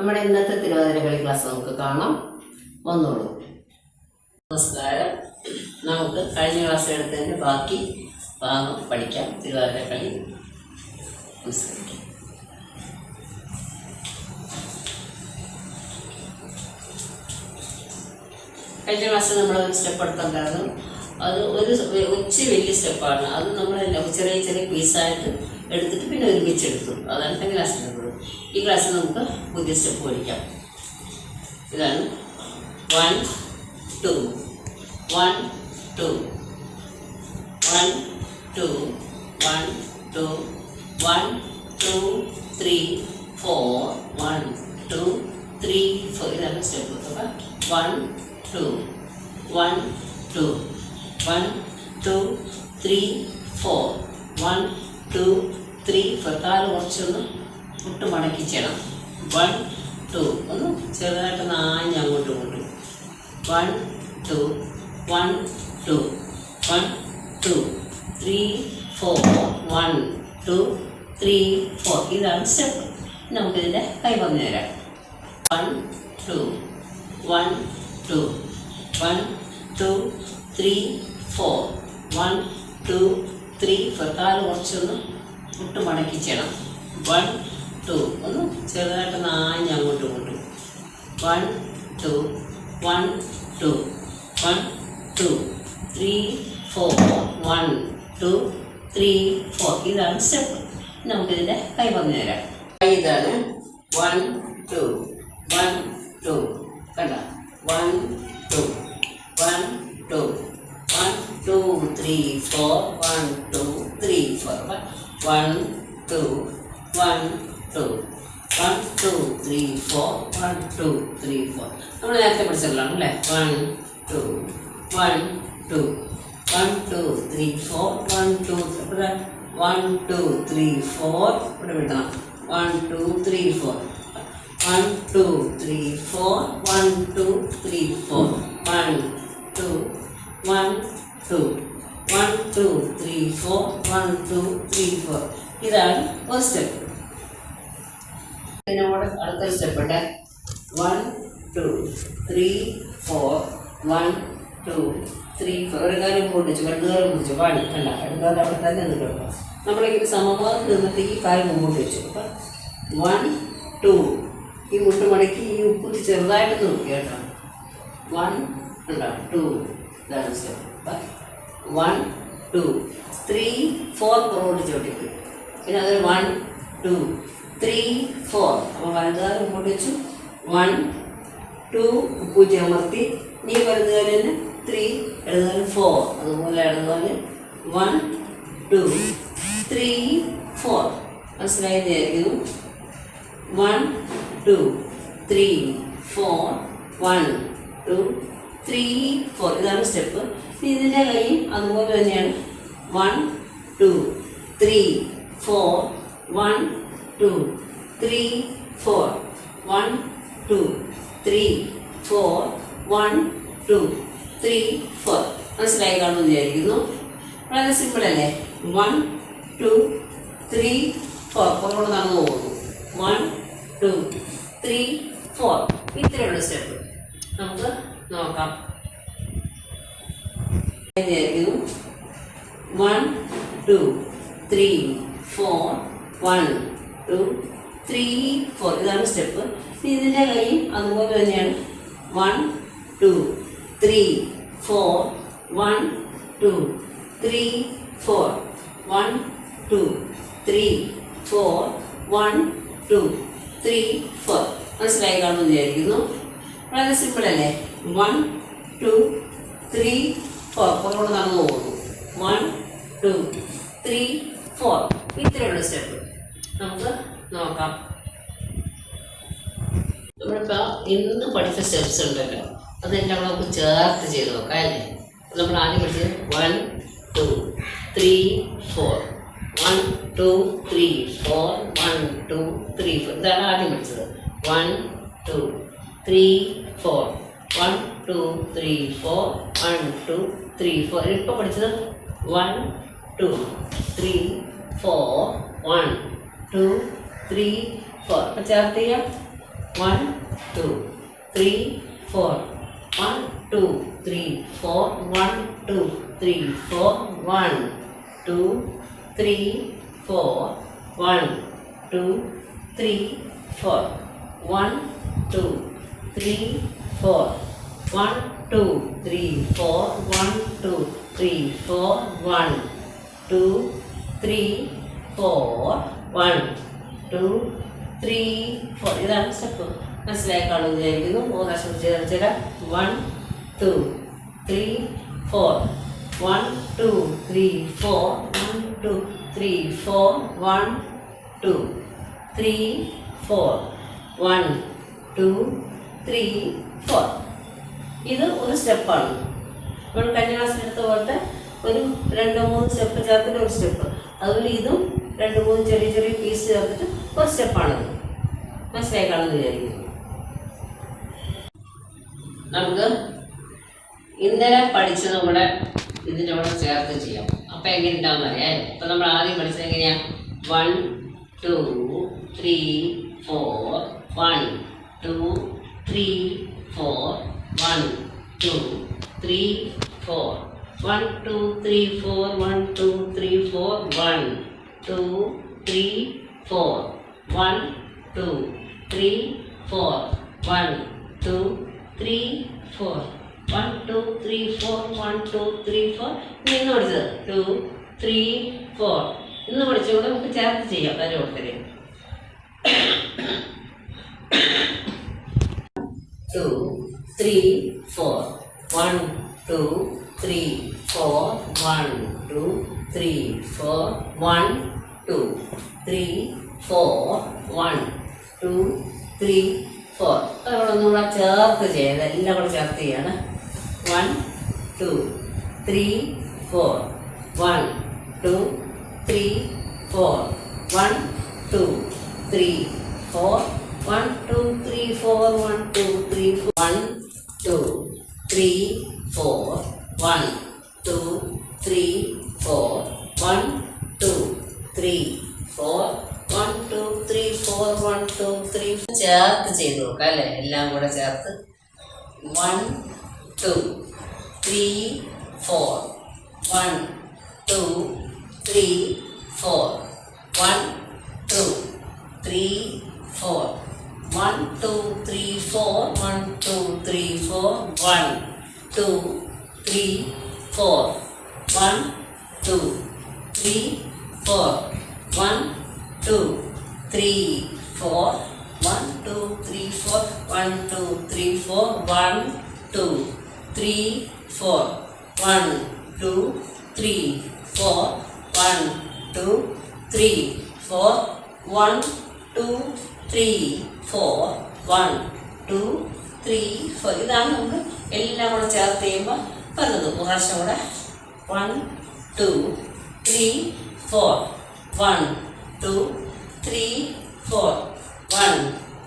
നമ്മുടെ ഇന്നത്തെ തിരുവാതിര കളി ക്ലാസ് നമുക്ക് കാണാം. വന്നോളൂ. നമസ്കാരം. നമുക്ക് കഴിഞ്ഞ ക്ലാസ് എടുത്തതിന്റെ ബാക്കി ഭാഗം പഠിക്കാം. തിരുവാതിര കളി നമസ്കരിക്കാം കഴിഞ്ഞ ക്ലാസ്സിൽ നമ്മൾ ഒരു സ്റ്റെപ്പ് എടുത്തുണ്ടായിരുന്നു അത് ഒരു ഒച്ചി വലിയ സ്റ്റെപ്പാണ് അത് നമ്മൾ ചെറിയ ചെറിയ പീസായിട്ട് എടുത്തിട്ട് പിന്നെ ഒരുമിച്ചെടുത്തു. അതാണ് കഴിഞ്ഞ ക്ലാസ്സിൽ ഈ ക്ലാസ്സിൽ നമുക്ക് പുതിയ സ്റ്റെപ്പ് പഠിക്കാം. ഇതാണ് one two one two one two one two one two three four one two three four ഇതാണ് സ്റ്റെപ്പ് അപ്പോൾ one two one two one two three four one two three four കാൽ കുറച്ചൊന്ന് മുട്ട് മടക്കി ചെയ്യണം വൺ ടു ഒന്ന് ചെറുതായിട്ട് നാഞ്ഞ് അങ്ങോട്ട് ഇങ്ങോട്ടും. One two one two one two three four one two three four ഇതാണ് സ്റ്റെപ്പ് നമുക്കിതിന്റെ കൈ പറഞ്ഞു തരാം. One to one two one two three four one two three four കാൽ കുറച്ചൊന്ന് മുട്ട് മടക്കി ചെയ്യണം വൺ ടു ഒന്ന് ചെറുതായിട്ട് നാഞ്ഞ് അങ്ങോട്ടും ഇങ്ങോട്ടും. One two one two one two three four one two three four ഇതാണ് സ്റ്റെപ്പ് നമുക്കിതിന്റെ കൈ പറഞ്ഞു തരാം. കൈ ഇതാണ്. വൺ ടു വൺ ടു കണ്ട? One two one two one two three four one two three four one to one two one two three four one two three four നമ്മൾ നേരത്തെ പഠിച്ചല്ലോ അല്ലേ one two one two one two three four one to ഇവിടെ one two three four ഇവിടെ വിടണം one two three four one two three four one two three four one to one two one two three four one two three four ഇതാണ് first step ഇതിനോട് അടുത്ത ഉണ്ട് one two three four one two three four ഒരു കാലം പൊട്ടിച്ചു രണ്ട് കാലം പൊട്ടിച്ചു. പാടി കണ്ട അടുത്ത കാലം അവിടെ തന്നെ നിൽക്കണം നമ്മളിങ്ങനെ സമഭാഗം നിന്നിട്ട് ഈ കാലം മുമ്പോട്ട് വെച്ചു. അപ്പം വൺ ടു ഈ മുട്ട് മടക്കി ഈ ഉപ്പുത്തി ചെറുതായിട്ട് നോക്കി കേട്ടോ. വൺ ഉണ്ടോ? ടു ഇതാണ് വൺ ടു ത്രീ ഫോർ പുറകോട്ട് ചോട്ടിക്ക് പിന്നെ അതൊരു വൺ ടു ത്രീ ഫോർ അപ്പോൾ വലതുകാലം ഇങ്ങോട്ട് വെച്ചു. വൺ ടു പൂജ്യം. അമർത്തി. നീ വലതുകാലം തന്നെ ത്രീ ഇടതുകാലം ഫോർ അതുപോലെ ഇടതുകാലം one two three four മനസ്സിലായതായിരിക്കുന്നു one two three four one two three four ഇതാണ് സ്റ്റെപ്പ് ഇതിന്റെ കൈയും അതുപോലെ തന്നെയാണ്. One two three four one two three four one two three four one two three four മനസ്സിലായി കാണുമെന്ന് വിചാരിക്കുന്നു. വളരെ സിമ്പിൾ അല്ലേ? വൺ ടു ത്രീ ഫോർ പുറകോട്ട് നടന്നു പോകുന്നു. വൺ ടു ത്രീ ഫോർ ഇത്രയുള്ള സ്റ്റെപ്പ് നമുക്ക് നോക്കാം. വിചാരിക്കുന്നു. One two three four one two three four ഇതാണ് സ്റ്റെപ്പ് ഇതിന്റെ കൈ അതുപോലെ തന്നെയാണ്. One two three four one two three four one two three four one two three four മനസ്സിലായി കാണുമെന്ന് വിചാരിക്കുന്നു. വളരെ സിമ്പിൾ അല്ലേ? വൺ ടു ത്രീ ഫോർ പുറകോട്ട് നടന്നു പോകുന്നു. വൺ ടു ത്രീ ഫോർ ഇത്രയുള്ള സ്റ്റെപ്പ് നമുക്ക് നോക്കാം. നമ്മളിപ്പോൾ ഇന്ന് പഠിച്ച സ്റ്റെപ്സ് ഉണ്ടല്ലോ. അതെല്ലാം നമുക്ക് ചേർത്ത് ചെയ്ത് നോക്കാം അല്ലേ? നമ്മൾ ആദ്യം പഠിച്ചത് one two three four one two three four one two three four ഇതാണ് ആദ്യം പഠിച്ചത്. One two three four one two three four one two three four ഇപ്പോൾ പഠിച്ചത് one two three four one two three four അപ്പം ചേർത്ത് ചെയ്യാം one two three four one two three four one two three four one two three four one two three four one two three four one two three four one two three four one two three four one two three four ഇതാണ് step മനസ്സിലായി വിചാരിക്കുന്നു. മൂന്ന് പ്രാവശ്യം ചേർച്ചിട one two three four one two three four one two three four one two three four one two three four ഇത് ഒരു സ്റ്റെപ്പാണ് നമ്മൾ എടുത്ത പോലത്തെ ഒരു രണ്ട് മൂന്ന് സ്റ്റെപ്പ് ചേർത്തിട്ട് ഒരു സ്റ്റെപ്പ് അതുപോലെ ഇതും രണ്ട് മൂന്ന് ചെറിയ ചെറിയ പീസ് ചേർത്തിട്ട് ഒരു സ്റ്റെപ്പാണത് മനസ്സിലായി കാണുമെന്ന് വിചാരിക്കുന്നു. നമുക്ക് ഇന്നലെ പഠിച്ചതും കൂടെ ഇതിന്റെ കൂടെ ചേർത്ത് ചെയ്യാം. അപ്പം എങ്ങനെ ഉണ്ടാകുന്ന അറിയാം. ഇപ്പം നമ്മൾ ആദ്യം പഠിച്ചത് എങ്ങനെയാണ് one two three four one two three four one two three four one two three four one two three four one two three four one two three four one two three four one two three four one two three four ഇന്ന് പഠിച്ചത്? To three four ഇന്ന് പഠിച്ചുകൊണ്ട് നമുക്ക് ചേർത്ത് ചെയ്യാം. അതിന് കൊടുത്തത് two three four one two three four one two three four one two three four one two three four അതുകൊണ്ടൊന്നും ഒന്നുകൂടെ ചേർത്ത് ചെയ്ത് എല്ലാം കൂടെ ചേർത്ത് ചെയ്യാണ്. One two three four one two three four one two three four one two three four one two three one two three four one ചേർത്ത് ചെയ്ത് നോക്കാം അല്ലേ? എല്ലാം കൂടെ ചേർത്ത്. One two three four one two three four one two three four one two three four one two three four one two three four one two three four one two three four one two three four one two three four one two three four one two three four one two three four one two three four one two three four ഇതാണ് നമുക്ക് എല്ലാം കൂടെ ചേർത്ത് ചെയ്യുമ്പോൾ ഒരു പ്രാവശ്യം കൂടെ one two three four one two three four one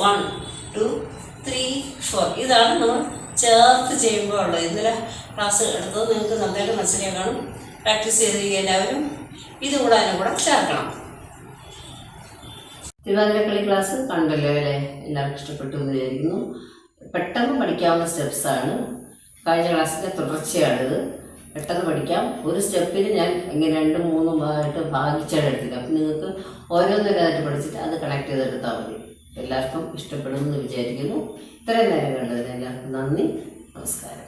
One two three four ഇതാണ് നമ്മൾ ചേർത്ത് ചെയ്യുമ്പോൾ ഉള്ളത്. ഇന്നലെ ക്ലാസ് എടുത്തത് നിങ്ങൾക്ക് നന്നായിട്ട് മനസ്സിലായി കാണും. പ്രാക്ടീസ് ചെയ്ത് എല്ലാവരും ഇത് കൂടെ അതിനും കൂടെ ചേർക്കണം. തിരുവാതിരക്കളി ക്ലാസ് കണ്ടല്ലോ അല്ലേ? എല്ലാവർക്കും ഇഷ്ടപ്പെട്ടു എന്ന് വിചാരിക്കുന്നു. പെട്ടെന്ന് പഠിക്കാവുന്ന സ്റ്റെപ്സാണ് കഴിഞ്ഞ ക്ലാസ്സിന്റെ തുടർച്ചയാണിത്. പെട്ടെന്ന് പഠിക്കാം. ഒരു സ്റ്റെപ്പിൽ ഞാൻ ഇങ്ങനെ രണ്ട് മൂന്ന് ഭാഗമായിട്ട് ഭാഗിച്ചാണ് എടുത്തിട്ട് അപ്പം നിങ്ങൾക്ക് ഓരോന്നോരോന്നായിട്ട് പഠിച്ചിട്ട് അത് കണക്ട് ചെയ്തെടുത്താൽ മതി. എല്ലാവർക്കും ഇഷ്ടപ്പെടുമെന്ന് വിചാരിക്കുന്നു. ഇത്രയും നേരം കണ്ടതിന് എല്ലാവർക്കും നന്ദി. നമസ്കാരം.